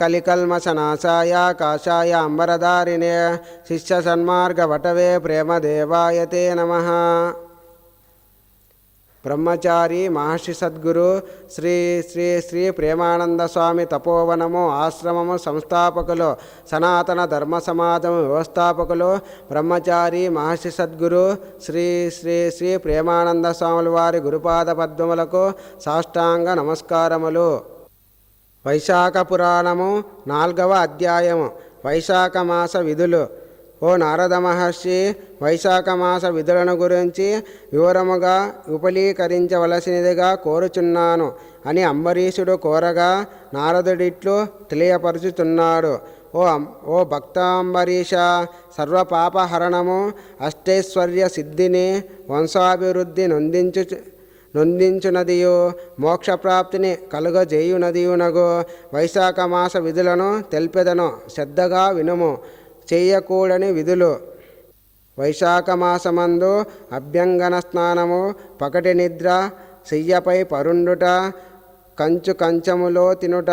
కలికల్మశనాశాయ కాశాయ అంబరదారిణే శిష్య సన్మార్గవటవే ప్రేమదేవాయ తే నమ. బ్రహ్మచారి మహర్షి సద్గురు శ్రీ శ్రీ శ్రీ ప్రేమానంద స్వామి తపోవనము ఆశ్రమము సంస్థాపకులు సనాతన ధర్మ సమాజము వ్యవస్థాపకులు బ్రహ్మచారి మహర్షి సద్గురు శ్రీ శ్రీ శ్రీ ప్రేమానంద స్వాముల వారి గురుపాద పద్మములకు సాష్టాంగ నమస్కారములు. వైశాఖ పురాణము నాల్గవ అధ్యాయము. వైశాఖ మాస విధులు. ఓ నారద మహర్షి వైశాఖ మాస విధులను గురించి వివరముగా విపులీకరించవలసినదిగా కోరుచున్నాను అని అంబరీషుడు కోరగా నారదుడిట్లు తెలియపరుచుతున్నాడు ఓ ఓ భక్తాంబరీష సర్వపాపహరణము అష్టైశ్వర్య సిద్ధిని వంశాభివృద్ధి నొందించు నొందించునదియు మోక్షప్రాప్తిని కలుగజేయునదియునగు. వైశాఖ మాస విధులను తెల్పెదను శ్రద్ధగా వినుము చేయకూడని విధులు. వైశాఖ మాసమందు అభ్యంగన స్నానము పకటి నిద్ర శయ్యపై పరుండుట కంచు కంచములో తినుట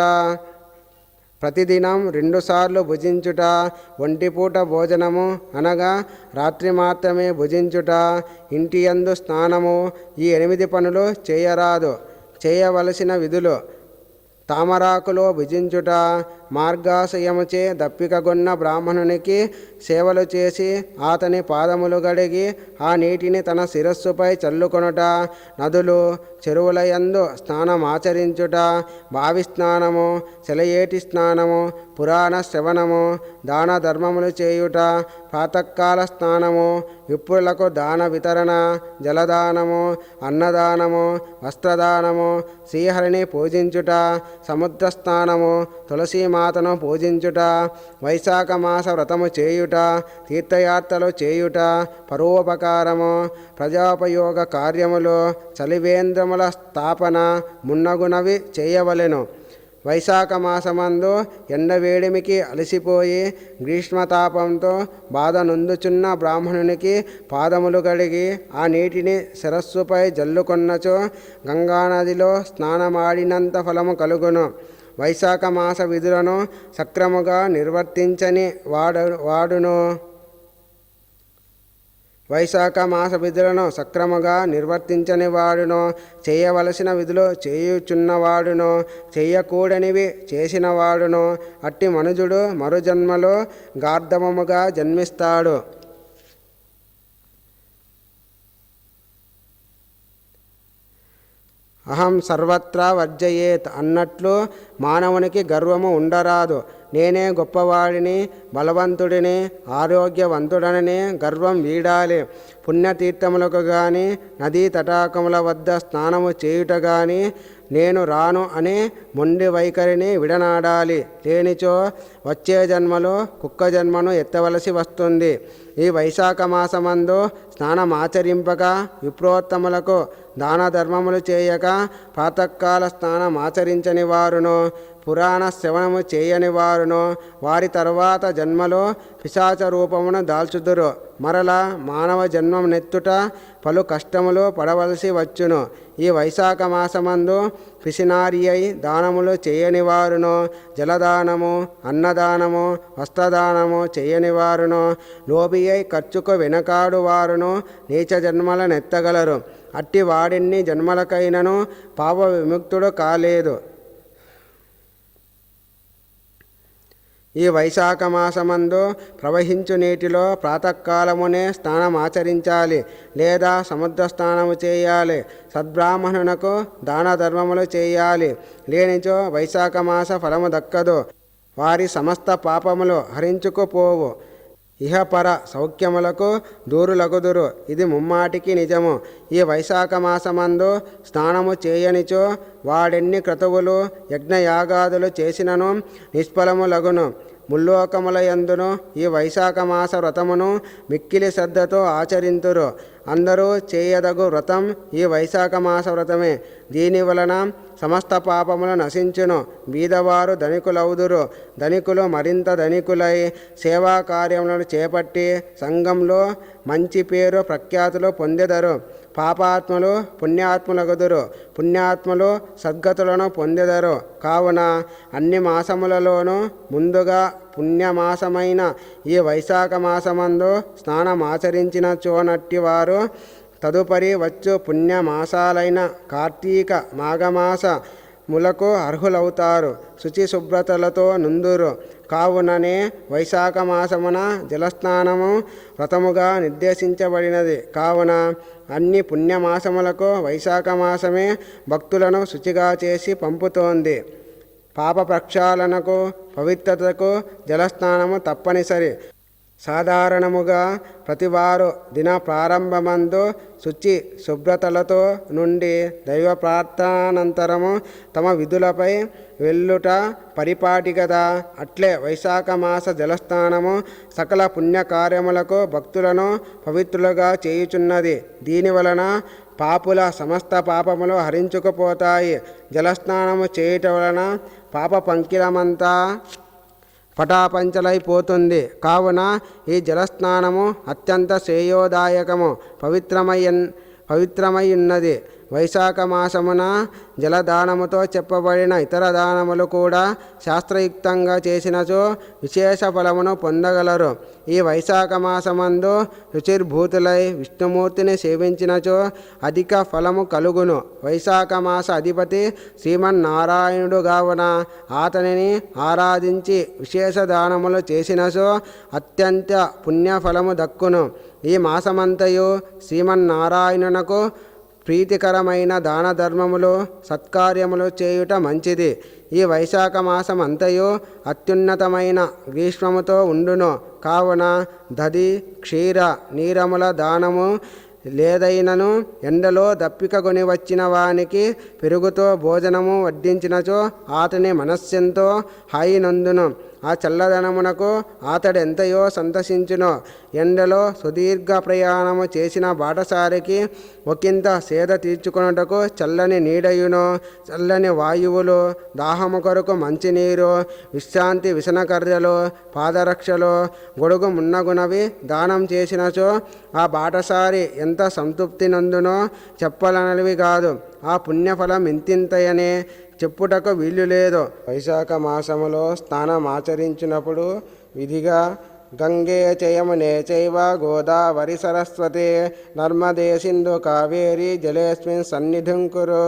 ప్రతిదినం రెండుసార్లు భుజించుట ఒంటిపూట భోజనము అనగా రాత్రి మాత్రమే భుజించుట ఇంటి యందు స్నానము ఈ ఎనిమిది పనులు చేయరాదు చేయవలసిన విధులు. తామరాకులో భుజించుట మార్గాశయముచే దప్పికగొన్న బ్రాహ్మణునికి సేవలు చేసి అతని పాదములు గడిగి ఆ నీటిని తన శిరస్సుపై చల్లుకొనుట నదులు చెరువులయందు స్నానమాచరించుట బావి స్నానము సెలయేటి స్నానము పురాణ శ్రవణము దాన ధర్మములు చేయుట ప్రాతకాల స్నానము విప్పులకు దాన వితరణ జలదానము అన్నదానము వస్త్రదానము శ్రీహరిని పూజించుట సముద్ర స్నానము తులసీమాతను పూజించుట వైశాఖ మాస వ్రతము చేయుట తీర్థయాత్రలు చేయుట పరోపకారము ప్రజాపయోగ కార్యములు చలివేంద్రముల స్థాపన మున్నగునవి చేయవలెను. వైశాఖ మాసమందు ఎండవేడిమికి అలసిపోయి గ్రీష్మతాపంతో బాధ నొందుచున్న బ్రాహ్మణునికి పాదములు కడిగి ఆ నీటిని శిరస్సుపై జల్లుకొన్నచో గంగానదిలో స్నానమాడినంత ఫలము కలుగును. వైశాఖ మాస విధులను సక్రముగా నిర్వర్తించని వాడు వాడును. వైశాఖ మాస విధులను సక్రమంగా నిర్వర్తించని వాడును. చేయవలసిన విధులు చేయుచున్నవాడును. చేయకూడనివి చేసినవాడును. అట్టి మనుజుడు మరుజన్మలో గార్ధవముగా జన్మిస్తాడు. అహం సర్వత్రా వర్జయేత్ అన్నట్లు మానవునికి గర్వము ఉండరాదు. నేనే గొప్పవాడిని బలవంతుడిని ఆరోగ్యవంతుడనని గర్వం వీడాలి. పుణ్యతీర్థములకు కానీ నదీ తటాకముల వద్ద స్నానము చేయుట కానీ నేను రాను అనే మొండి వైఖరిని విడనాడాలి. లేనిచో వచ్చే జన్మలో కుక్క జన్మను ఎత్తవలసి వస్తుంది. ఈ వైశాఖ మాసమందు స్నానమాచరింపక విప్రోత్తములకు దాన ధర్మములు చేయక ప్రాతకాల స్నానం ఆచరించని వారును పురాణ శ్రవణము చేయని వారును వారి తర్వాత జన్మలో పిశాచ రూపమును దాల్చుదురు. మరల మానవ జన్మం నెత్తుట పలు కష్టములు పడవలసి వచ్చును. ఈ వైశాఖ మాసమందు పిసినారి అయి దానములు చేయని వారును జలదానము అన్నదానము వస్త్రదానము చేయని వారును లోబి అయి ఖర్చుకు వెనకాడు వారును నీచ జన్మల నెత్తగలరు. అట్టి వాడిన్ని జన్మలకైనను పాప విముక్తుడు కాలేదు. ఈ వైశాఖ మాసమందు ప్రవహించు నీటిలో ప్రాతకాలమునే స్నానమాచరించాలి లేదా సముద్ర స్నానము చేయాలి. సద్బ్రాహ్మణునకు దాన ధర్మములు చేయాలి. లేనిచో వైశాఖ మాస ఫలము దక్కదు. వారి సమస్త పాపములు హరించుకుపోవు. ఇహపర సౌఖ్యములకు దూరులగుదురు. ఇది ముమ్మాటికి నిజము. ఈ వైశాఖ మాసమందు స్నానము చేయనిచో వాడెన్ని క్రతువులు యజ్ఞయాగాదులు చేసినను నిష్ఫలములగును ముల్లోకముల యందును ఈ వైశాఖ మాస వ్రతమును మిక్కిలి శ్రద్ధతో ఆచరింతురు. అందరూ చేయదగు వ్రతం ఈ వైశాఖ మాస వ్రతమే. దీని వలన సమస్త పాపములు నశించును. బీదవారు ధనికులవుదురు. ధనికులు మరింత ధనికులై సేవా కార్యములను చేపట్టి సంఘంలో మంచి పేరు ప్రఖ్యాతులు పొందెదరు. పాపాత్మలు పుణ్యాత్ములగుదురు. పుణ్యాత్ములు సద్గతులను పొందెదరు. కావున అన్ని మాసములలోనూ ముందుగా పుణ్యమాసమైన ఈ వైశాఖ మాసమందు స్నానమాచరించిన చోనట్టి వారు తదుపరి వచ్చు పుణ్యమాసాలైన కార్తీక మాఘమాస ములకు అర్హులవుతారు. శుచి శుభ్రతలతో నుందురు. కావుననే వైశాఖ మాసమున జలస్నానము వ్రతముగా నిర్దేశించబడినది. కావున అన్ని పుణ్యమాసములకు వైశాఖ మాసమే భక్తులను శుచిగా చేసి పంపుతోంది. పాప ప్రక్షాళనకు పవిత్రతకు జలస్నానము తప్పనిసరి. సాధారణముగా ప్రతివారు దిన ప్రారంభమందు శుచి శుభ్రతలతో నుండి దైవ ప్రార్థనానంతరము తమ విధులపై వెళ్ళుట పరిపాటి కదా అట్లే వైశాఖ మాస జలస్నానము సకల పుణ్యకార్యములకు భక్తులను పవిత్రులుగా చేయుచున్నది. దీని వలన పాపుల సమస్త పాపములు హరించుకుపోతాయి. జలస్నానము చేయుట వలన పాప పంకిలమంతా పటాపంచలైపోతుంది. కావున ఈ జలస్నానము అత్యంత శ్రేయోదాయకము పవిత్రమయ్యన్ పవిత్రమై ఉన్నది వైశాఖ మాసమున జలదానముతో చెప్పబడిన ఇతర దానములు కూడా శాస్త్రయుక్తంగా చేసినచో విశేష ఫలమును పొందగలరు. ఈ వైశాఖ మాసమందు రుచిర్భూతులై విష్ణుమూర్తిని సేవించినచో అధిక ఫలము కలుగును. వైశాఖ మాస అధిపతి శ్రీమన్నారాయణుడు కావున అతనిని ఆరాధించి విశేష దానములు చేసినచో అత్యంత పుణ్యఫలము దక్కును. ఈ మాసమంతయు శ్రీమన్నారాయణునకు ప్రీతికరమైన దాన ధర్మములు సత్కార్యములు చేయుట మంచిది. ఈ వైశాఖ మాసం అంతయు అత్యున్నతమైన గ్రీష్మముతో ఉండును. కావున దది క్షీర నీరముల దానము లేదైనను ఎండలో దప్పికగొని వచ్చిన వానికి పెరుగుతో భోజనము వడ్డించినచో అతని మనస్సెంతో హాయినందును. ఆ చల్లదనమునకు అతడు ఎంతయో సంతసించునో. ఎండలో సుదీర్ఘ ప్రయాణము చేసిన బాటసారికి ఒకంత సేద తీర్చుకొనుటకు చల్లని నీడయును చల్లని వాయువులు దాహము కొరకు మంచినీరు విశ్రాంతి విసనకర్రలు పాదరక్షలు గొడుగు మున్నగునవి దానం చేసినచో ఆ బాటసారి ఎంత సంతృప్తి నందునో చెప్పలనవి కాదు. ఆ పుణ్యఫలం ఇంతింతయనే చెప్పుటకు వీలు లేదు. వైశాఖ మాసములో స్నానం ఆచరించినప్పుడు విధిగా గంగే చయమునే చైవ గోదావరి సరస్వతి నర్మదే సింధు కావేరి జలేస్మిన్ సన్నిధిం కురు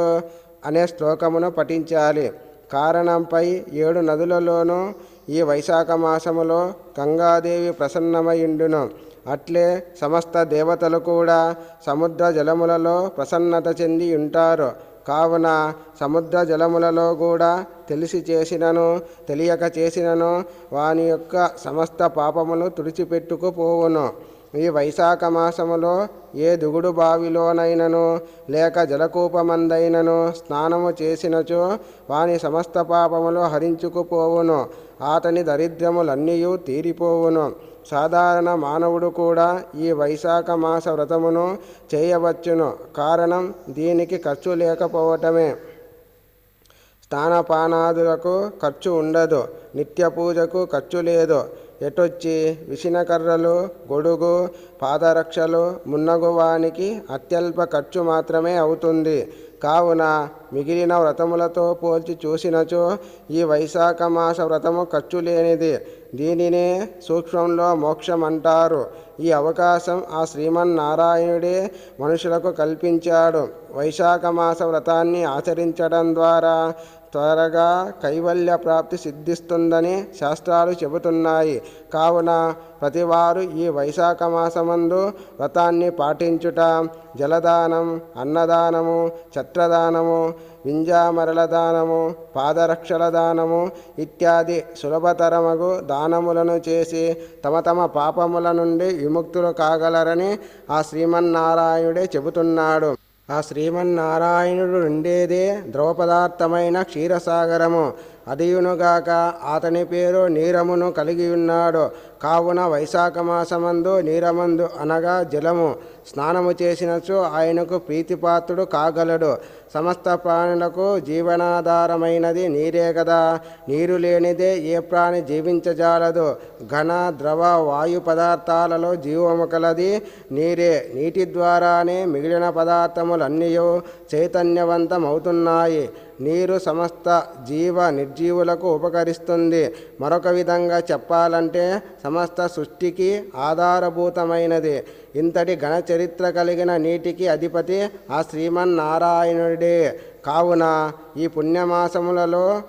అనే శ్లోకమును పఠించాలి. కారణంపై ఏడు నదులలోనూ ఈ వైశాఖ మాసములో గంగాదేవి ప్రసన్నమయుండును. అట్లే సమస్త దేవతలు కూడా సముద్ర జలములలో ప్రసన్నత చెంది ఉంటారు కావున సముద్ర జలములలో కూడా తెలిసి చేసినను తెలియక చేసినను వాని యొక్క సమస్త పాపములు తుడిచిపెట్టుకుపోవును ఈ వైశాఖ మాసములో ఏ దుగుడు బావిలోనైనను లేక జలకూపమందైనను స్నానము చేసినచో వాని సమస్త పాపములు హరించుకుపోవును అతని దరిద్రములన్నీయు తీరిపోవును. సాధారణ మానవుడు కూడా ఈ వైశాఖ మాస వ్రతమును చేయవచ్చును. కారణం దీనికి ఖర్చు లేకపోవటమే. స్నానపానాదులకు ఖర్చు ఉండదు. నిత్య పూజకు ఖర్చు లేదు. ఎటొచ్చి విసినకర్రలు గొడుగు పాదరక్షలు మున్నగువానికి అత్యల్ప ఖర్చు మాత్రమే అవుతుంది. కావున మిగిలిన వ్రతములతో పోల్చి చూసినచో ఈ వైశాఖ మాస వ్రతము ఖర్చు లేనిది దీనినే సూక్ష్మంలో మోక్షం అంటారు ఈ అవకాశం ఆ శ్రీమన్నారాయణుడే మనుషులకు కల్పించాడు. వైశాఖ మాస వ్రతాన్ని ఆచరించడం ద్వారా త్వరగా కైవల్య ప్రాప్తి సిద్ధిస్తుందని శాస్త్రాలు చెబుతున్నాయి. కావున ప్రతివారు ఈ వైశాఖ మాసమందు వ్రతాన్ని పాటించుట జలదానం అన్నదానము ఛత్రదానము వింజామరల దానము పాదరక్షల దానము ఇత్యాది సులభతరమగు దానములను చేసి తమ తమ పాపముల నుండి విముక్తులు కాగలరని ఆ శ్రీమన్నారాయణుడే చెబుతున్నాడు. ఆ శ్రీమన్నారాయణుడు ఉండేదే ద్రవ పదార్థమైన క్షీరసాగరము. అదియునుగాక అతని పేరు నీరమును కలిగి ఉన్నాడు. కావున వైశాఖ మాసమందు నీరమందు అనగా జలము. స్నానము చేసినచో ఆయనకు ప్రీతిపాత్రుడు కాగలడు. సమస్త ప్రాణులకు జీవనాధారమైనది నీరే కదా నీరు లేనిదే ఏ ప్రాణి జీవించజాలదు. ఘన ద్రవ వాయు పదార్థాలలో జీవము కలది నీరే. నీటి ద్వారానే మిగిలిన పదార్థములన్నీ చైతన్యవంతమవుతున్నాయి. నీరు సమస్త జీవ నిర్జీవులకు ఉపకరిస్తుంది. మరొక విధంగా చెప్పాలంటే సమస్త సృష్టికి ఆధారభూతమైనది. ఇంతటి ఘన చరిత్ర కలిగిన నీటికి అధిపతి ఆ శ్రీమన్నారాయణుడే. కావున ఈ పుణ్యమాసములలో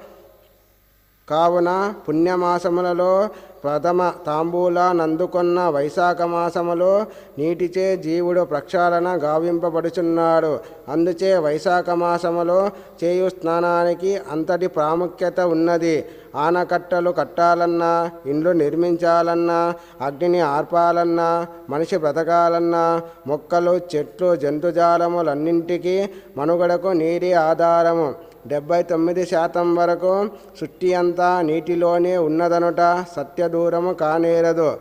కావున పుణ్యమాసములలో ప్రథమ తాంబూలానందుకున్న వైశాఖ మాసములో నీటిచే జీవుడు ప్రక్షాళన గావింపబడుచున్నాడు. అందుచే వైశాఖ మాసములో చేయు స్నానానికి అంతటి ప్రాముఖ్యత ఉన్నది. ఆనకట్టలు కట్టాలన్నా ఇండ్లు నిర్మించాలన్నా అగ్నిని ఆర్పాలన్నా మనిషి బ్రతకాలన్నా మొక్కలు చెట్లు జంతుజాలములన్నింటికీ మనుగడకు నీరే ఆధారము. డెబ్బై తొమ్మిది శాతం వరకు సృష్టి అంతా నీటిలోనే ఉన్నదనుట సత్యదూరము కానేరదు.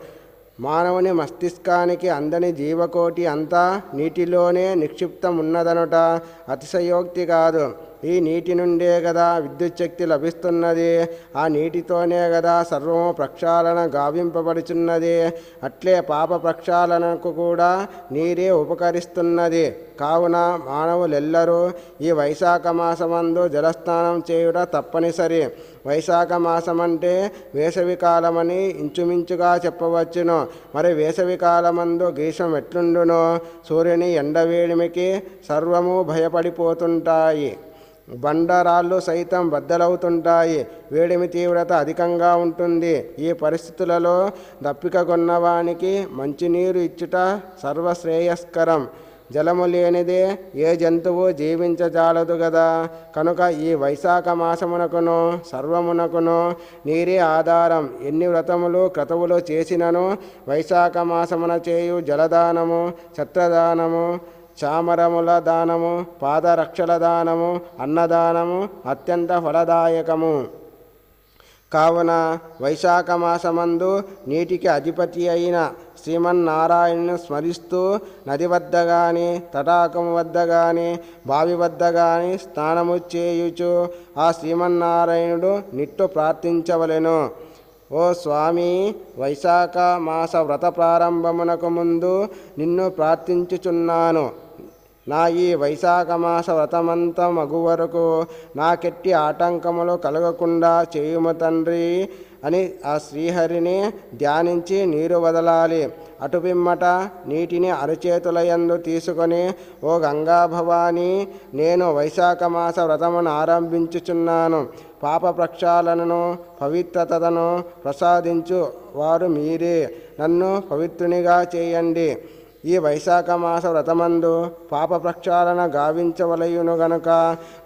మానవుని మస్తిష్కానికి అందని జీవకోటి అంతా నీటిలోనే నిక్షిప్తం ఉన్నదనుట అతిశయోక్తి కాదు. ఈ నీటి నుండే కదా విద్యుత్శక్తి లభిస్తున్నది. ఆ నీటితోనే కదా సర్వము ప్రక్షాళన గావింపబడుచున్నది. అట్లే పాప ప్రక్షాళనకు కూడా నీరే ఉపకరిస్తున్నది. కావున మానవులెల్లరూ ఈ వైశాఖ మాసమందు జలస్నానం చేయుట తప్పనిసరి. వైశాఖ మాసం అంటే వేసవి కాలమని ఇంచుమించుగా చెప్పవచ్చును. మరి వేసవి కాలమందు గ్రీష్మం ఎట్లుండునో? సూర్యుని ఎండవేడిమికి సర్వము భయపడిపోతుంటాయి. బండరాళ్ళు సైతం బద్దలవుతుంటాయి. వేడిమి తీవ్రత అధికంగా ఉంటుంది. ఈ పరిస్థితులలో దప్పిక కొన్నవానికి మంచినీరు ఇచ్చుట సర్వశ్రేయస్కరం. జలము లేనిదే ఏ జంతువు జీవించజాలదు కదా కనుక ఈ వైశాఖ మాసమునకును సర్వమునకును నీరే ఆధారం. ఎన్ని వ్రతములు క్రతువులు చేసినను వైశాఖ మాసమున చేయు జలదానము ఛత్రదానము చామరముల దానము పాదరక్షల దానము అన్నదానము అత్యంత ఫలదాయకము. కావున వైశాఖ మాసమందు నీటికి అధిపతి అయిన శ్రీమన్నారాయణను స్మరిస్తూ నది వద్ద కానీ తటాకము వద్ద కానీ బావి వద్ద కానీ స్నానము చేయుచు ఆ శ్రీమన్నారాయణుడు నిట్టు ప్రార్థించవలెను. ఓ స్వామి వైశాఖ మాస వ్రత ప్రారంభమునకు ముందు నిన్ను ప్రార్థించుచున్నాను. నా ఈ వైశాఖ మాస వ్రతమంత మగు వరకు నాకెట్టి ఆటంకములు కలగకుండా చేయుము తండ్రి అని ఆ శ్రీహరిని ధ్యానించి నీరు వదలాలి. అటుపిమ్మట నీటిని అరచేతులయందు తీసుకొని ఓ గంగా భవాని నేను వైశాఖమాస వ్రతమును ఆరంభించుచున్నాను. పాప ప్రక్షాళనను పవిత్రతను ప్రసాదించు వారు మీరే. నన్ను పవిత్రునిగా చేయండి. ఈ వైశాఖ మాస వ్రతమందు పాప ప్రక్షాళన గావించవలయును గనుక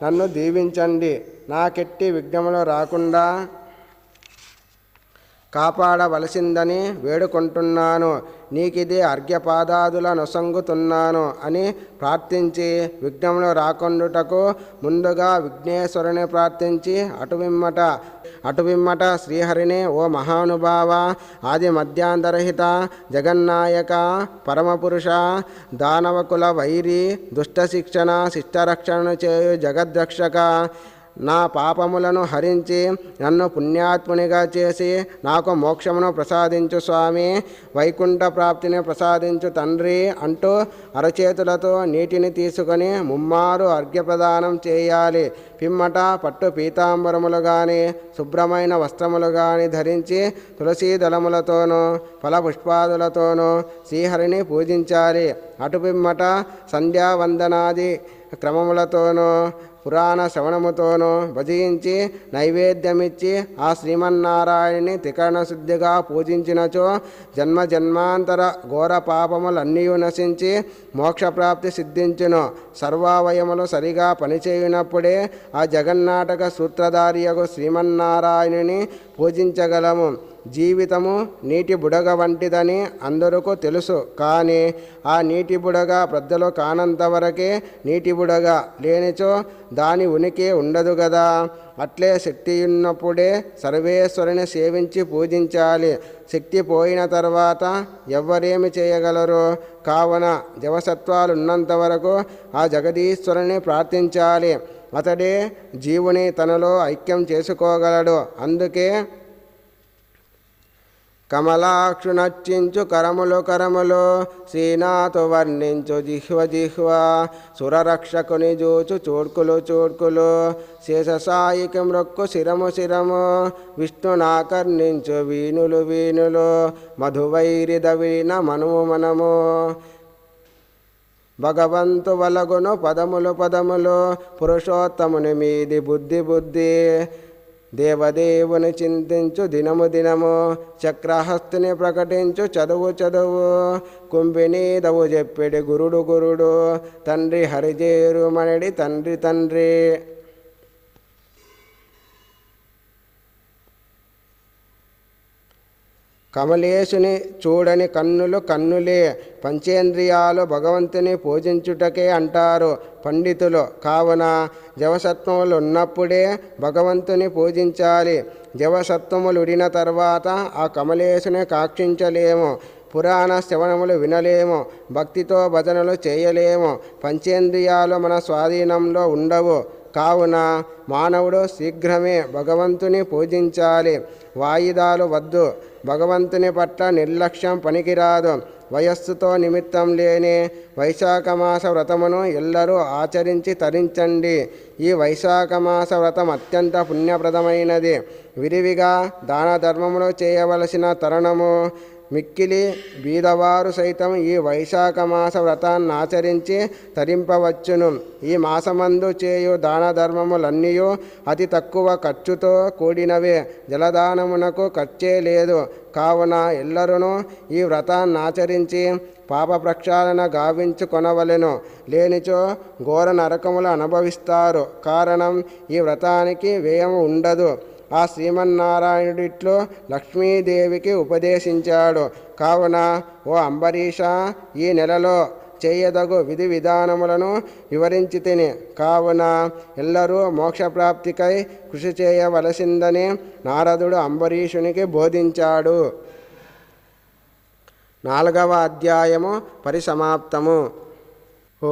నన్ను దీవించండి. నాకెట్టి విఘ్నములు రాకుండా కాపాడవలసిందని వేడుకుంటున్నాను. నీకిదే అర్ఘ్యపాదాదుల నొసంగుతున్నాను అని ప్రార్థించి విఘ్నములు రాకుండుటకు ముందుగా విఘ్నేశ్వరుని ప్రార్థించి అటువిమ్మట అటువిమ్మట శ్రీహరిని ఓ మహానుభావ ఆది మధ్యాంతరహిత జగన్నాయక పరమపురుష దానవకుల వైరి దుష్టశిక్షణ శిష్టరక్షణ చేయు జగద్రక్షక నా పాపములను హరించి నన్ను పుణ్యాత్మునిగా చేసి నాకు మోక్షమును ప్రసాదించు స్వామి. వైకుంఠ ప్రాప్తిని ప్రసాదించు తండ్రి అంటూ అరచేతులతో నీటిని తీసుకొని ముమ్మారు అర్ఘ్యప్రదానం చేయాలి. పిమ్మట పట్టు పీతాంబరములు కానీ శుభ్రమైన వస్త్రములు కానీ ధరించి తులసీ దళములతోనూ ఫలపుష్పాదులతోనూ శ్రీహరిని పూజించాలి. అటు పిమ్మట సంధ్యావందనాది క్రమములతోనూ పురాణ శ్రవణముతోనూ భజించి నైవేద్యమిచ్చి ఆ శ్రీమన్నారాయణని త్రికరణ శుద్ధిగా పూజించినచో జన్మ జన్మాంతర ఘోర పాపములన్నీ నశించి మోక్షప్రాప్తి సిద్ధించును. సర్వావయములు సరిగా పనిచేయునప్పుడే ఆ జగన్నాటక సూత్రధారియగు శ్రీమన్నారాయణుని పూజించగలము. జీవితము నీటి బుడగ వంటిదని అందరికీ తెలుసు. కానీ ఆ నీటి బుడగ పెద్దలు కానంత వరకే నీటి బుడగ లేనిచో దాని ఉనికి ఉండదు కదా అట్లే శక్తి ఉన్నప్పుడే సర్వేశ్వరుని సేవించి పూజించాలి. శక్తి పోయిన తర్వాత ఎవ్వరేమి చేయగలరు? కావున జవసత్వాలు ఉన్నంత వరకు ఆ జగదీశ్వరుని ప్రార్థించాలి. అతడే జీవుని తనలో ఐక్యం చేసుకోగలడు. అందుకే కమలాక్షు నచ్చించు కరములు కరములు సీనాతు వర్ణించు జిహ్వ జిహ్వ. సురరక్షకుని జూచు చూడ్కులు చూడ్కులు శేషసాయికి మృక్కు శిరము శిరము. విష్ణునాకర్ణించు వీణులు వీణులు మధువైరిద వీణ మనము మనము. భగవంతు వలగును పదములు పదములు పురుషోత్తముని మీది బుద్ధి బుద్ధి. దేవదేవుని చింతించు దినము దినము చక్రహస్తుని ప్రకటించు చదువు చదువు. కుంభినీదవు చెప్పిడి గురుడు గురుడు తండ్రి హరిజేరు మనడి తండ్రి తండ్రి. కమలేశుని చూడని కన్నులు కన్నులే పంచేంద్రియాలు భగవంతుని పూజించుటకే అంటారు పండితులు. కావున జవసత్వములు ఉన్నప్పుడే భగవంతుని పూజించాలి. జవసత్వములు ఉడిన తర్వాత ఆ కమలేశుని కాక్షించలేము. పురాణ శ్రవణములు వినలేము. భక్తితో భజనలు చేయలేము. పంచేంద్రియాలు మన స్వాధీనంలో ఉండవు. కావున మానవుడు శీఘ్రమే భగవంతుని పూజించాలి. వాయిదాలు వద్దు. భగవంతుని పట్ల నిర్లక్ష్యం పనికిరాదు. వయస్సుతో నిమిత్తం లేని వైశాఖ మాస వ్రతమును ఎల్లరూ ఆచరించి తరించండి. ఈ వైశాఖ మాస వ్రతం అత్యంత పుణ్యప్రదమైనది. విరివిగా దాన ధర్మములు చేయవలసిన తరుణము మిక్కిలి బీదవారు సైతం ఈ వైశాఖ మాస వ్రతాన్ని ఆచరించి తరింపవచ్చును. ఈ మాసమందు చేయు దాన ధర్మములన్నీ అతి తక్కువ ఖర్చుతో కూడినవే. జలదానమునకు ఖర్చే లేదు. కావున ఎల్లరూ ఈ వ్రతాన్ని ఆచరించి పాప ప్రక్షాళన గావించుకొనవలెను. లేనిచో ఘోర నరకములు అనుభవిస్తారు. కారణం ఈ వ్రతానికి వ్యయం ఉండదు. ఆ శ్రీమన్నారాయణుడిట్లో లక్ష్మీదేవికి ఉపదేశించాడు. కావున ఓ అంబరీష ఈ నెలలో చేయదగు విధి విధానములను వివరించి తిని కావున ఎల్లరూ మోక్షప్రాప్తికై కృషి చేయవలసిందని నారదుడు అంబరీషునికి బోధించాడు. నాలుగవ అధ్యాయము పరిసమాప్తము. ఓ